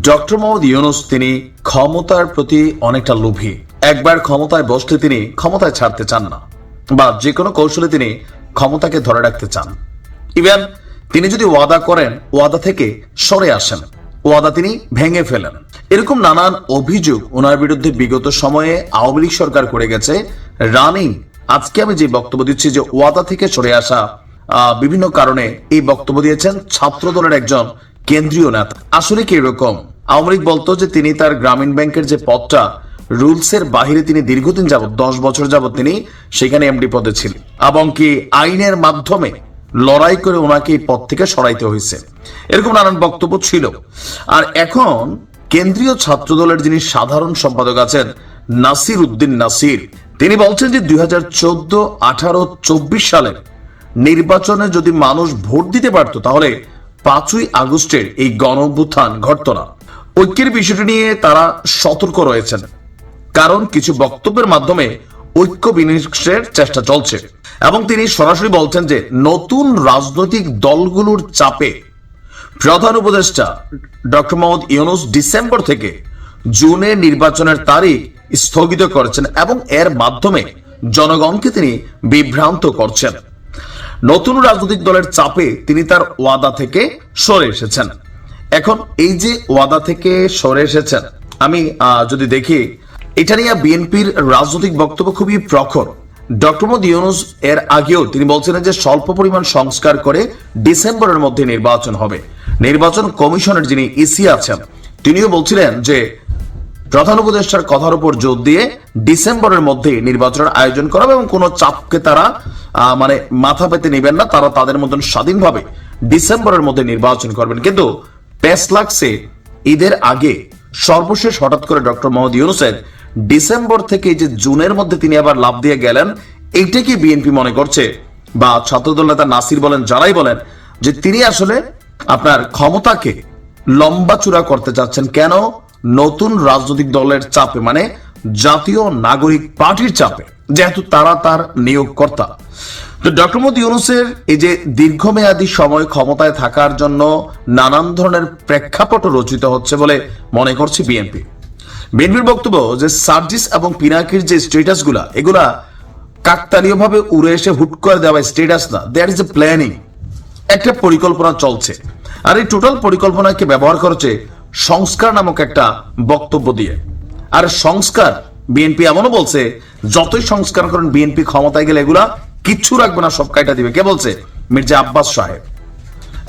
Doctor Mohammad Yunus, তিনি ক্ষমতার প্রতি অনেকটা লোভী। একবার ক্ষমতায় বসলে তিনি ক্ষমতায় ছাড়তে চান না, বা যে কোনো কৌশলে তিনি ক্ষমতাকে ধরে রাখতে চান। ইভেন, তিনি যদি ওয়াদা করেন, ওয়াদা থেকে সরে আসেন। ওয়াদা তিনি ভেঙে ফেলেন। এরকম নানান অভিযোগ ওনার বিরুদ্ধে বিগত সময়ে আওয়ামী লীগ সরকার করে গেছে। রানিং, আজকে আমি যে বক্তব্য দিচ্ছি যে ওয়াদা থেকে সরে আসা বিভিন্ন কারণে এই বক্তব্য দিয়েছেন ছাত্র দলের একজন কেন্দ্রীয় নেতা। আসলে কি এরকম? আওয়ামী লীগ বলতো যে তিনি তার গ্রামীণ ব্যাংকের যে পদটা রুলস এর বাহিরে তিনি দীর্ঘদিন যাবত দশ বছর যাবত তিনি সেখানে এমডি পদে ছিলেন। এবং কি আইনের মাধ্যমে লড়াই করে ওনাকে এই পদ থেকে সরাইতে হয়েছে। এরকম নানান বক্তব্য ছিল। আর এখন কেন্দ্রীয় ছাত্র দলের যিনি সাধারণ সম্পাদক আছেন, নাসির উদ্দিন নাসির, তিনি বলছেন যে দুই হাজার চোদ্দ, আঠারো, চব্বিশ সালের নির্বাচনে যদি মানুষ ভোট দিতে পারত, তাহলে পাঁচই আগস্টের এই গণ অভ্যুত্থান ঘটত না। ঐক্যের বিষয়টি নিয়ে তারা সতর্ক রয়েছেন, কারণ কিছু বক্তব্যের মাধ্যমে ঐক্য বিনিষ্টের চেষ্টা চলছে এবং তিনি সরাসরি বলছেন যে নতুন রাজনৈতিক দলগুলোর চাপে প্রধান উপদেষ্টা ডক্টর মোহাম্মদ ইউনুস ডিসেম্বর থেকে জুনে নির্বাচনের তারিখ স্থগিত করেছেন এবং এর মাধ্যমে জনগণকে তিনি বিভ্রান্ত করছেন। নতুন রাজনৈতিক দলের চাপে তিনি তার ওয়াদা থেকে সরে এসেছেন। এখন এই যে ওয়াদা থেকে সরে এসেছেন, আমি যদি দেখি, এটা নিয়ে বিএনপির রাজনৈতিক বক্তব্য খুবই প্রখর। ডক্টর মোদী ইউনুস এর আগেও তিনি বলছিলেন যে স্বল্প পরিমাণ সংস্কার করে ডিসেম্বরের মধ্যে নির্বাচন হবে। নির্বাচন কমিশনের যিনি ইসি আছেন, তিনিও বলছিলেন যে প্রধান উপদেষ্টার কথার উপর জোর দিয়ে ডিসেম্বরের মধ্যে নির্বাচনের আয়োজন করাবে এবং কোনো চাপকে তারা মানে মাথা পেতে নেবেন না। তারা তাদের মতন স্বাধীনভাবে ডিসেম্বরের মধ্যে নির্বাচন করবেন। কিন্তু পেস লাগছে ঈদের আগে সর্বশেষ হঠাৎ করে ডক্টর মোহাম্মদ ইউনুসের ডিসেম্বর থেকে যে জুনের মধ্যে তিনি আবার লাভ দিয়ে গেলেন, এইটা কি বিএনপি মনে করছে? বা ছাত্রদল নেতা নাসির বলেন, যারাই বলেন, যে তিনি আসলে আপনার ক্ষমতাকে লম্বা চূড়া করতে চাচ্ছেন। কেন? নতুন রাজনৈতিক দলের চাপে মানে জাতীয় নাগরিক পার্টির চাপে, যেহেতু তারা তার নিয়োগকর্তা। তো ডক্টর মোদী ইউনুসের এই যে দীর্ঘমেয়াদী সময় ক্ষমতায় থাকার জন্য নানান ধরনের প্রেক্ষাপট রচিত হচ্ছে বলে মনে করছে বিএনপি। বিএনপির বক্তব্য যে সার্জিস এবং পিনাকির যে স্টেটাসগুলা এগুলা কাকতালীয় ভাবে উড়ে এসে হুট করে দেওয়া স্টেটাস না দ্যাট ইজ এ প্ল্যানিং একটা পরিকল্পনা চলছে। আর এই টোটাল পরিকল্পনাকে ব্যবহার করেছে সংস্কার নামক একটা বক্তব্য দিয়ে। আর সংস্কার বিএনপি এমনও বলছে, যতই সংস্কার করেন বিএনপি ক্ষমতায় গেলে এগুলা কিচ্ছু রাখবে না, সব কাইটা দিবে। কে বলছে? মির্জা আব্বাস সাহেব।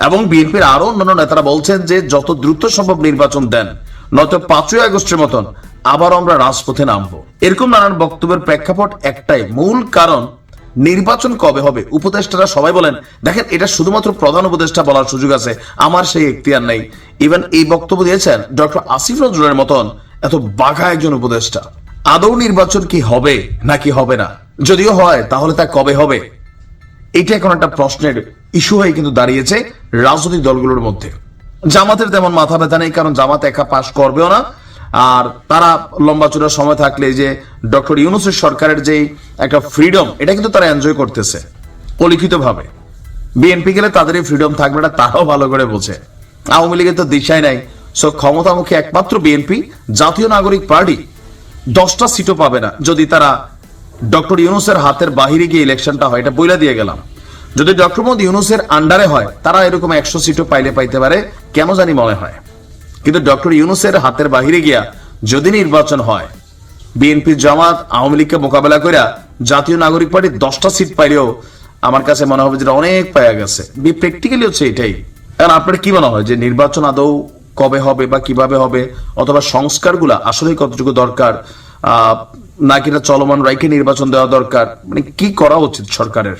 এবং বিএনপির আরও অন্যান্য নেতারা বলছেন যে, যত দ্রুত সম্ভব নির্বাচন দেন, নয়তো পাঁচই আগস্টের মতন আবার আমরা রাজপথে নামবো। এরকম নানান বক্তব্যের প্রেক্ষাপট একটাই, মূল কারণ নির্বাচন কবে হবে? উপদেষ্টারা সবাই বলেন, দেখেন, এটা শুধুমাত্র প্রধান উপদেষ্টা বলার সুযোগ আছে। আমার সেই এখতিয়ার নেই। ইভেন এই বক্তব্য দিয়েছেন ডক্টর আসিফ নজরুলের মতন এত বাঘা একজন উপদেষ্টা। আদৌ নির্বাচন কি হবে নাকি হবে না? যদিও হয়, তাহলে তা কবে হবে? এটা এখন একটা প্রশ্নের ইস্যু হয়ে কিন্তু দাঁড়িয়েছে রাজনৈতিক দলগুলোর মধ্যে। জামাতের তেমন মাথা ব্যথা নেই, কারণ জামাত একা পাশ করবেও না। আর তারা লম্বা চূড়া সময় থাকলে যে ডক্টর ইউনুসের সরকারের যে একটা ফ্রিডম এটা কিন্তু তারা এনজয় করতেছে পলিখিত ভাবে বিএনপি গেলে তাদের এই ফ্রিডম থাকবে না, তারাও ভালো করে বোঝে। আওয়ামী লীগের তো দিশাই নাই। সো ক্ষমতামুখী একমাত্র বিএনপি জাতীয় নাগরিক পার্টি, দশটা সিটও পাবে না। যদি তারা ডক্টর ইউনুসের হাতের বাহিরে গিয়ে ইলেকশনটা হয়, এটা বইলা দিয়ে গেলাম। যদি ডক্টর মোহাম্মদ ইউনুসের আন্ডারে হয়, তারা এরকম একশো সিটও পাইলে পাইতে পারে, কেন জানি মনে হয়। কিন্তু ডক্টর ইউনুসের হাতের বাহিরে গিয়া যদি নির্বাচন হয় বিএনপি জামাত আওয়ামী লীগকে মোকাবেলা করে জাতীয় নাগরিক পার্টি দশটা সিট পাইলেও আমার কাছে মনে হবে যেটা অনেক পাওয়া গেছে। বি প্র্যাকটিক্যালি হচ্ছে এটাই। এখন আপনার কি মনে হয় যে নির্বাচন আদৌ কবে হবে বা কীভাবে হবে? অথবা সংস্কারগুলা আসলেই কতটুকু দরকার? আহ, নাকি এটা চলমান রাইকে নির্বাচন দেওয়া দরকার? মানে কি করা উচিত সরকারের?